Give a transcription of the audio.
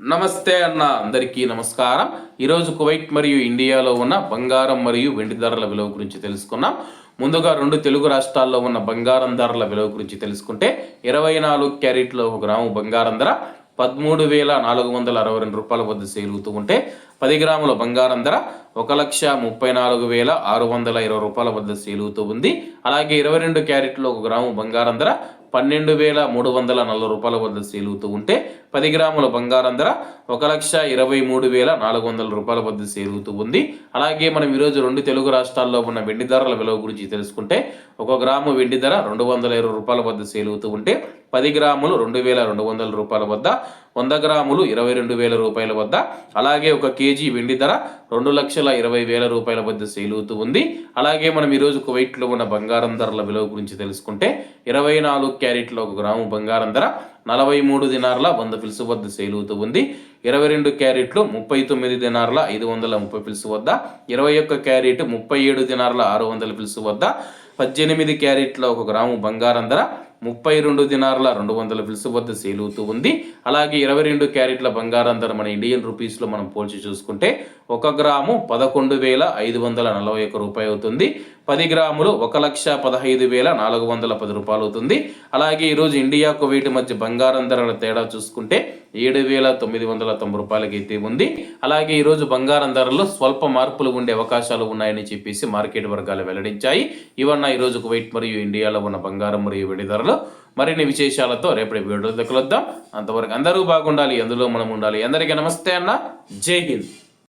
నమస్తే అన్న అందరికీ నమస్కారం. ఈరోజు కువైట్ మరియు ఇండియాలో ఉన్న బంగారం మరియు వెండి ధరల విలువ గురించి తెలుసుకున్నాం. ముందుగా రెండు తెలుగు రాష్ట్రాల్లో ఉన్న బంగారం ధరల విలువ గురించి తెలుసుకుంటే ఇరవై నాలుగు క్యారెట్లో ఒక గ్రాము బంగారం ధర పదమూడు వేల నాలుగు వందల అరవై రెండు రూపాయల వద్ద సేలుగుతూ ఉంటే పది గ్రాముల బంగారం ధర ఒక లక్ష ముప్పై నాలుగు వేల ఆరు వందల ఇరవై రూపాయల వద్ద సేలుగుతూ ఉంది. అలాగే ఇరవై రెండు క్యారెట్లో ఒక గ్రాము బంగారం ధర పన్నెండు వేల మూడు వందల నలభై రూపాయల వద్ద సేలుతూ ఉంటే పది గ్రాముల బంగారం ధర ఒక లక్ష ఇరవై మూడు వేల నాలుగు వందల రూపాయల వద్ద సేలుతూ ఉంది. అలాగే మనం ఈరోజు రెండు తెలుగు రాష్ట్రాల్లో ఉన్న వెండి ధరల విలువ గురించి తెలుసుకుంటే ఒక గ్రాము వెండి ధర రెండు వందల ఇరవై రూపాయల వద్ద సేలుతూ ఉంటే పది గ్రాములు రెండు వేల రెండు వందల రూపాయల వద్ద వంద గ్రాములు ఇరవై రెండు వేల రూపాయల వద్ద. అలాగే ఒక కేజీ వెండి ధర రెండు లక్షల ఇరవై వేల రూపాయల వద్ద సేలుతూ ఉంది. అలాగే మనం ఈరోజు కువైట్లో ఉన్న బంగారం ధరల విలువ గురించి తెలుసుకుంటే ఇరవై నాలుగు క్యారెట్ల ఒక గ్రాము బంగారం ధర నలభై మూడు దినార్ల వంద పిలుసు వద్ద సేలుతూ ఉంది. ఇరవై రెండు క్యారెట్లు ముప్పై తొమ్మిది దినార్ల ఐదు వందల ముప్పై పిలుసు వద్ద ఇరవై ఒక్క క్యారెట్ ముప్పై ఏడు దినార్ల ఆరు వందల పిలుసు వద్ద పద్దెనిమిది క్యారెట్ల ఒక గ్రాము బంగారం ధర ముప్పై రెండు దినార్ల రెండు వందల పిలుసు వద్ద అవుతూ ఉంది. అలాగే ఇరవై రెండు క్యారెట్ల బంగారం ధర మన ఇండియన్ రూపీస్లో మనం పోల్చి చూసుకుంటే ఒక గ్రాము పదకొండు వేల ఐదు వందల నలభై ఒక్క రూపాయి అవుతుంది. పది గ్రాములు ఒక లక్ష పదహైదు వేల నాలుగు వందల పది రూపాయలు అవుతుంది. అలాగే ఈరోజు ఇండియా కువైట్ మధ్య బంగారం ధరల తేడా చూసుకుంటే ఏడు వేల తొమ్మిది వందల తొంభై రూపాయలకి అయితే ఉంది. అలాగే ఈరోజు బంగారం ధరల్లో స్వల్ప మార్పులు ఉండే అవకాశాలు ఉన్నాయని చెప్పేసి మార్కెట్ వర్గాలు వెల్లడించాయి. ఇవన్న ఈరోజు కువైట్ మరియు ఇండియాలో ఉన్న బంగారం మరియు వెండి ధరలు. మరిన్ని విశేషాలతో రేపటి వీడియో కలుద్దాం. అంతవరకు అందరూ బాగుండాలి అందులో మనం ఉండాలి. అందరికీ నమస్తే అన్న. జై హింద్.